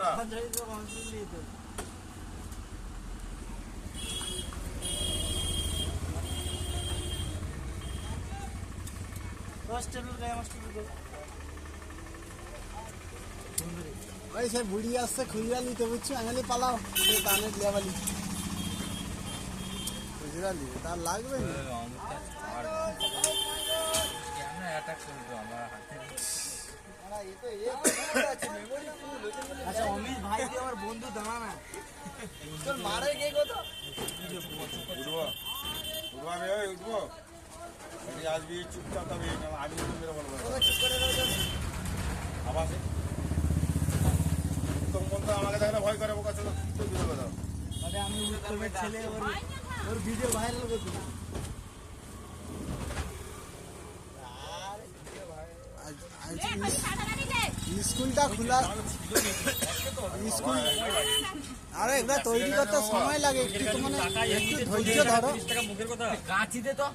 কটা ওই সে বুড়ি আসছে খুঁজিয়া নিতে বুঝছ? আমি পালাও। সে দানে লিয়াবালি বুঝলি তার লাগবে না। তুই আমার বন্ধু দাঁড়া না উঠবো উঠবো আমি ওই উঠবো তুই আসবি চুপচাপ তবে আমি তো মেরে বলব আবার সে উত্তম বন্ধু আমাকে দেখলে ভয় করে বোকা ছিল তুই দূরে কথা আরে আমি উত্তমের ছেলে ওর ওর ভিডিও ভাইরাল করছি আজ- আজ স্কুলটা খোলা। স্কুল আরে এগুলা তৈরি করতে সময় লাগে। একটু তো মানে একটু ধৈর্য ধরো। কাঁচিতে তো।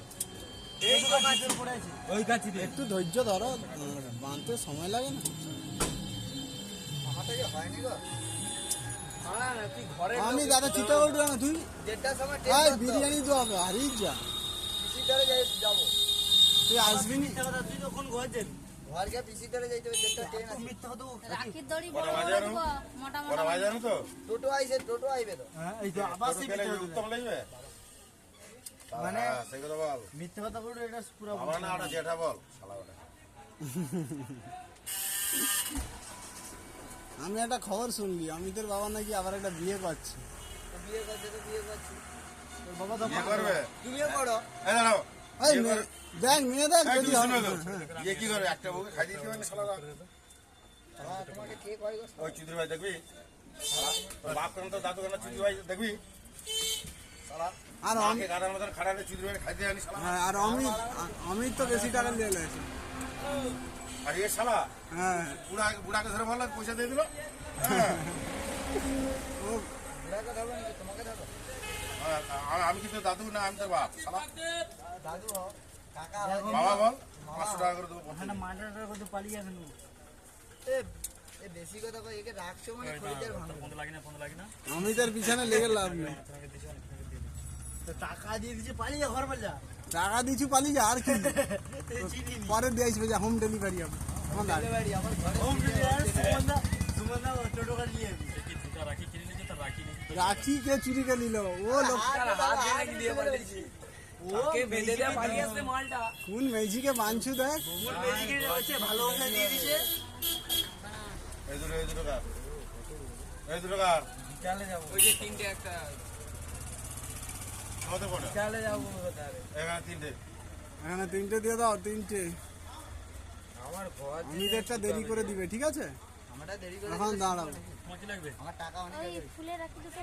এই তো কাঁচিতে পড়ে আছে। ওই কাঁচিতে একটু ধৈর্য ধরো। বাঁধতে সময় লাগে না। তুই ঘরে আমি দাদা চিত্রকর না তুই দেড়টার বিরিয়ানি তো হবে হারিয়ে যা। তুই আসবি নি? তুই তখন ঘরেছেন ঘর গিয়ে পিসিটারে যাইতে হবে দেড়টা ট্রেন আছে। মিথ্যা কথা রাখির দড়ি বড় বড় এখন? মোটা মোটা ভাই জানো তো? টোটো আইছে টোটো আইবে তো। হ্যাঁ এই তো আবার তোর সেই পেলে মিথ্যা কথা উত্তম লাগবে? মানে- হ্যাঁ, সেই কথা বল। মিথ্যা কথা বললে এটা পুরো আমার না ওটা জেঠা বল শালা ওটা। আমি একটা খবর শুনলি অমিতের বাবা নাকি আবার একটা বিয়ে করছে। বিয়ে করছে তো বিয়ে করছি। তোর বাবা তো বিয়ে করবে? তুমিও এই দাঁড়াও করে- দেখ মেয়ে দেখ এই, যদি হয়। শুনো কি করবে একটা বউকে খাই দিতে হবে না শালারা হ্যাঁ তোমাকে কে কয় গো ওই চুদির ভাই দেখবি? বাপ কেন তো দাদু কেন চুদির ভাই দেখবি? শালা আর মাকে গাদার মতন খাটালে চুদির ভাই খাইতে জানি শালা। হ্যাঁ আর অমিত অমিত তো বেশি টাকা নিয়ে গেছে আর এ শালা হ্যাঁ। বুড়া বুড়াকে ধরে বলল পয়সা দিয়ে দিল? হ্যাঁ। ও বুড়াকে ধরবো নাকি তোমাকে ধরবো আমি কিন্তু দাদু না আমি তোর বাপ শালা। দাদু বাবা বল পাঁচশো টাকা করে দেবো করতে পালিয়ে রাখছো মানে খরিদের ভাঙবে। অমিতের পিছনে লেগে লাভ নেই। টাকা দিয়ে দিচ্ছে পালিয়ে ঘর বল টাকা দিছু পালি যা আর কি? পরে দিয়ে আসবে যা হোম ডেলিভারি হবে। যাবি। রাখি কে চুরি কে নিল? ও লোক ওকে বেঁধে দেওয়া পালিয়ে আসছে মালটা কোন মেজিকে বাঞ্ছু দেখ কোন বেজিকে হচ্ছে ভালোবাসা দিয়ে দিছে এই দুটো এই দুটো কার? এই দুটো কার? চালে যাব ওই যে তিনটে একটা কত পড়ে চালে যাব কোথায় এখানে তিনটে। এখানে তিনটে দিয়ে দাও তিনটে। আমার ঘর দেরি করে দিবে ঠিক আছে? আমারটা দেরি করে এখন দাঁড়াও। আমার টাকা অনেক রাখি দুটো